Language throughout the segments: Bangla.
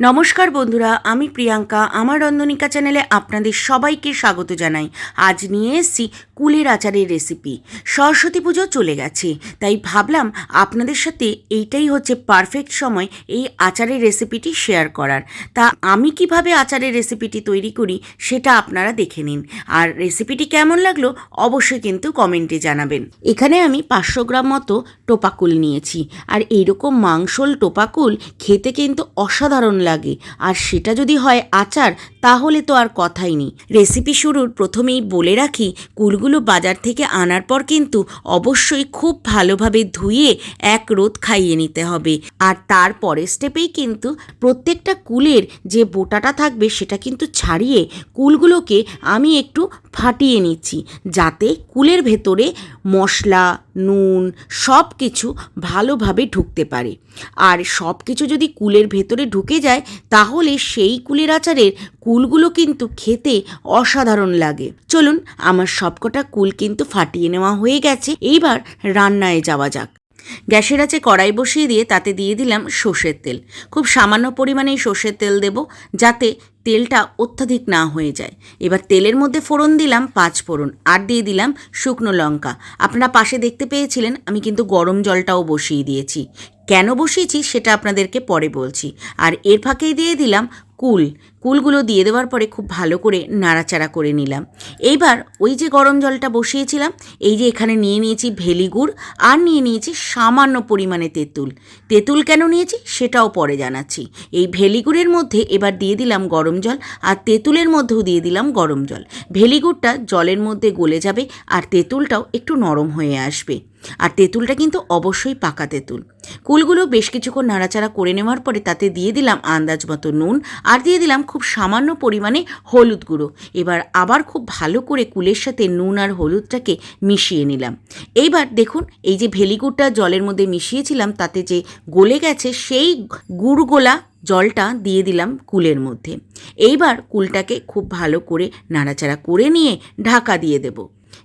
নমস্কার বন্ধুরা, আমি প্রিয়াঙ্কা। আমার রন্ধনিকা চ্যানেলে আপনাদের সবাইকে স্বাগত জানাই। আজ নিয়ে এসেছি কুলের আচারের রেসিপি। সরস্বতী পুজো চলে গেছে, তাই ভাবলাম আপনাদের সাথে এইটাই হচ্ছে পারফেক্ট সময় এই আচারের রেসিপিটি শেয়ার করার। তা আমি কীভাবে আচারের রেসিপিটি তৈরি করি সেটা আপনারা দেখে নিন। আর রেসিপিটি কেমন লাগল অবশ্যই কিন্তু কমেন্টে জানাবেন। এখানে আমি পাঁচশো গ্রাম মতো টোপাকুল নিয়েছি। আর এইরকম মাংসল টোপাকুল খেতে কিন্তু অসাধারণ লাগে। আর সেটা যদি হয় আচার, তাহলে তো আর কথাই নেই। রেসিপি শুরুর প্রথমেই বলে রাখি, কুলগুলো বাজার থেকে আনার পর কিন্তু অবশ্যই খুব ভালোভাবে ধুয়ে এক রোদ খাইয়ে নিতে হবে। আর তার পরের স্টেপেই কিন্তু প্রত্যেকটা কুলের যে বোটাটা থাকবে, সেটা কিন্তু ছাড়িয়ে কুলগুলোকে আমি একটু ফাটিয়ে নিচ্ছি। যাতে কুলের ভেতরে মশলা, নুন সব কিছু ভালোভাবে ঢুকতে পারে। আর সব কিছু যদি কুলের ভেতরে ঢুকে যায় তাহলে সেই কুলের আচারের কুলগুলো কিন্তু খেতে অসাধারণ লাগে। চলুন, আমার সবকটা কুল কিন্তু ফাটিয়ে নেওয়া হয়ে গেছে, এইবার রান্নায় যাওয়া যাক। গ্যাসের আছে কড়াই বসিয়ে দিয়ে তাতে দিয়ে দিলাম সর্ষের তেল। খুব সামান্য পরিমাণেই সর্ষের তেল দেব যাতে তেলটা অত্যাধিক না হয়ে যায়। এবার তেলের মধ্যে ফোড়ন দিলাম পাঁচ ফোড়ন আর দিয়ে দিলাম শুকনো লঙ্কা। আপনারা পাশে দেখতে পেয়েছিলেন, আমি কিন্তু গরম জলটাও বসিয়ে দিয়েছি। কেন বসিয়েছি সেটা আপনাদেরকে পরে বলছি। আর এর ফাঁকেই দিয়ে দিলাম কুল। কুলগুলো দিয়ে দেওয়ার পরে খুব ভালো করে নাড়াচাড়া করে নিলাম। এইবার ওই যে গরম জলটা বসিয়েছিলাম, এই যে এখানে নিয়ে নিয়েছি ভেলিগুড় আর নিয়ে নিয়েছি সামান্য পরিমাণে তেঁতুল। তেঁতুল কেন নিয়েছি সেটাও পরে জানাচ্ছি। এই ভেলিগুড়ের মধ্যে এবার দিয়ে দিলাম গরম জল আর তেঁতুলের মধ্যেও দিয়ে দিলাম গরম জল। ভেলিগুড়টা জলের মধ্যে গলে যাবে আর তেঁতুলটাও একটু নরম হয়ে আসবে। আর তেঁতুলটা কিন্তু অবশ্যই পাকা তেঁতুল। কুলগুলো বেশ কিছুক্ষণ নাড়াচাড়া করে নেওয়ার পরে তাতে দিয়ে দিলাম আন্দাজ মতো নুন আর দিয়ে দিলাম খুব সামান্য পরিমাণে হলুদ গুঁড়ো। এবার আবার খুব ভালো করে কুলের সাথে নুন আর হলুদটাকে মিশিয়ে নিলাম। এইবার দেখুন, এই যে ভেলিগুড়টা জলের মধ্যে মিশিয়েছিলাম, তাতে যে গলে গেছে সেই গুড় গোলা জলটা দিয়ে দিলাম কুলের মধ্যে। এইবার কুলটাকে খুব ভালো করে নাড়াচাড়া করে নিয়ে ঢাকা দিয়ে দেবো।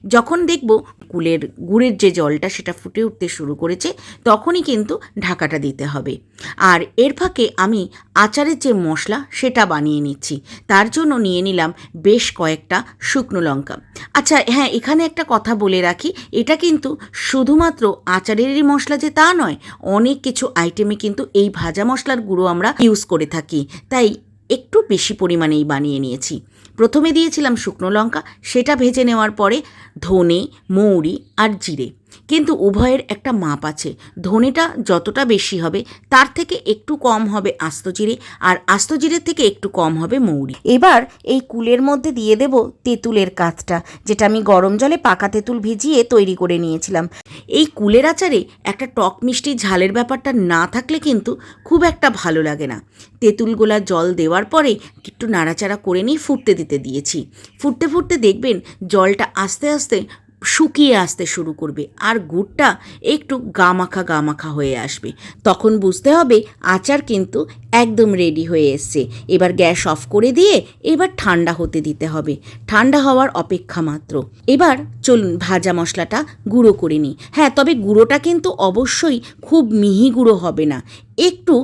যখন দেখব কুলের গুড়ের যে জলটা সেটা ফুটে উঠতে শুরু করেছে, তখনই কিন্তু ঢাকাটা দিতে হবে। আর এর ফাঁকে আমি আচারের যে মশলা সেটা বানিয়ে নিচ্ছি। তার জন্য নিয়ে নিলাম বেশ কয়েকটা শুকনো লঙ্কা। আচ্ছা হ্যাঁ এখানে একটা কথা বলে রাখি। এটা কিন্তু শুধুমাত্র আচারেরই মশলা যে তা নয়, অনেক কিছু আইটেমে কিন্তু এই ভাজা মশলার গুঁড়ো আমরা ইউজ করে থাকি। তাই একটু বেশি পরিমাণেই বানিয়ে নিয়েছি। প্রথমে দিয়েছিলাম শুকনো লঙ্কা, সেটা ভেজে নেওয়ার পরে ধনে, মৌরি আর জিরে। কিন্তু উভয়ের একটা মাপ আছে। ধনেটা যতটা বেশি হবে, তার থেকে একটু কম হবে আস্ত জিরে আর আস্ত জিরের থেকে একটু কম হবে মৌরি। এবার এই কুলের মধ্যে দিয়ে দেব তেঁতুলের কাতটা যেটা আমি গরম জলে পাকা তেঁতুল ভিজিয়ে তৈরি করে নিয়েছিলাম। এই কুলের আচারে একটা টক মিষ্টি ঝালের ব্যাপারটা না থাকলে কিন্তু খুব একটা ভালো লাগে না। তেঁতুলগোলা জল দেওয়ার পরে একটু নাড়াচাড়া করে নিয়ে ফুটতে দিতে দিয়েছি। ফুটতে ফুটতে দেখবেন জলটা আস্তে আস্তে শুকিয়ে আসতে শুরু করবে আর গুড়টা একটু গামাখা গামাখা হয়ে আসবে। তখন বুঝতে হবে আচার কিন্তু একদম রেডি হয়ে এসছে। এবার গ্যাস অফ করে দিয়ে এবার ঠান্ডা হতে দিতে হবে। ঠান্ডা হওয়ার অপেক্ষা মাত্র। এবার চলুন ভাজা মশলাটা গুঁড়ো করে নিই। হ্যাঁ তবে গুঁড়োটা কিন্তু অবশ্যই খুব মিহি গুঁড়ো হবে না, একটু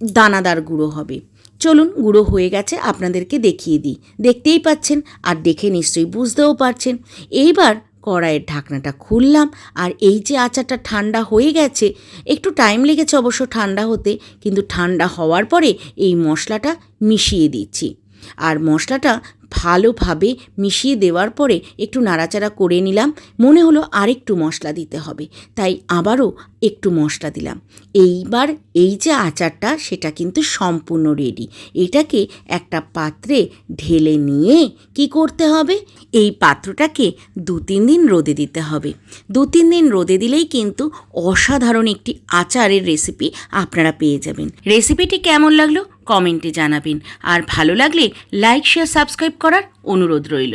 দানাদার গুঁড়ো হবে। চলুন গুঁড়ো হয়ে গেছে আপনাদেরকে দেখিয়ে দিই। দেখতেই পাচ্ছেন আর দেখে নিশ্চয়ই বুঝতেও পারছেন। এইবার কড়াইয়ের ঢাকনাটা খুললাম আর এই যে আচারটা ঠান্ডা হয়ে গেছে, একটু টাইম লেগেছে অবশ্য ঠান্ডা হতে, কিন্তু ঠান্ডা হওয়ার পরে এই মশলাটা মিশিয়ে দিচ্ছি। আর মশলাটা ভালোভাবে মিশিয়ে দেওয়ার পরে একটু নাড়াচাড়া করে নিলাম। মনে হলো আরেকটু মশলা দিতে হবে। তাই আবারও একটু মশলা দিলাম। এইবার এই যে আচারটা, সেটা কিন্তু সম্পূর্ণ রেডি এটাকে একটা পাত্রে ঢেলে নিয়ে কি করতে হবে? এই পাত্রটাকে দু তিন দিন রোদে দিতে হবে। দু তিন দিন রোদে দিলেই কিন্তু অসাধারণ একটি আচারের রেসিপি আপনারা পেয়ে যাবেন। রেসিপিটি কেমন লাগল? কমেন্টে জানাবেন। আর ভালো লাগলে লাইক শেয়ার সাবস্ক্রাইব করার অনুরোধ রইল।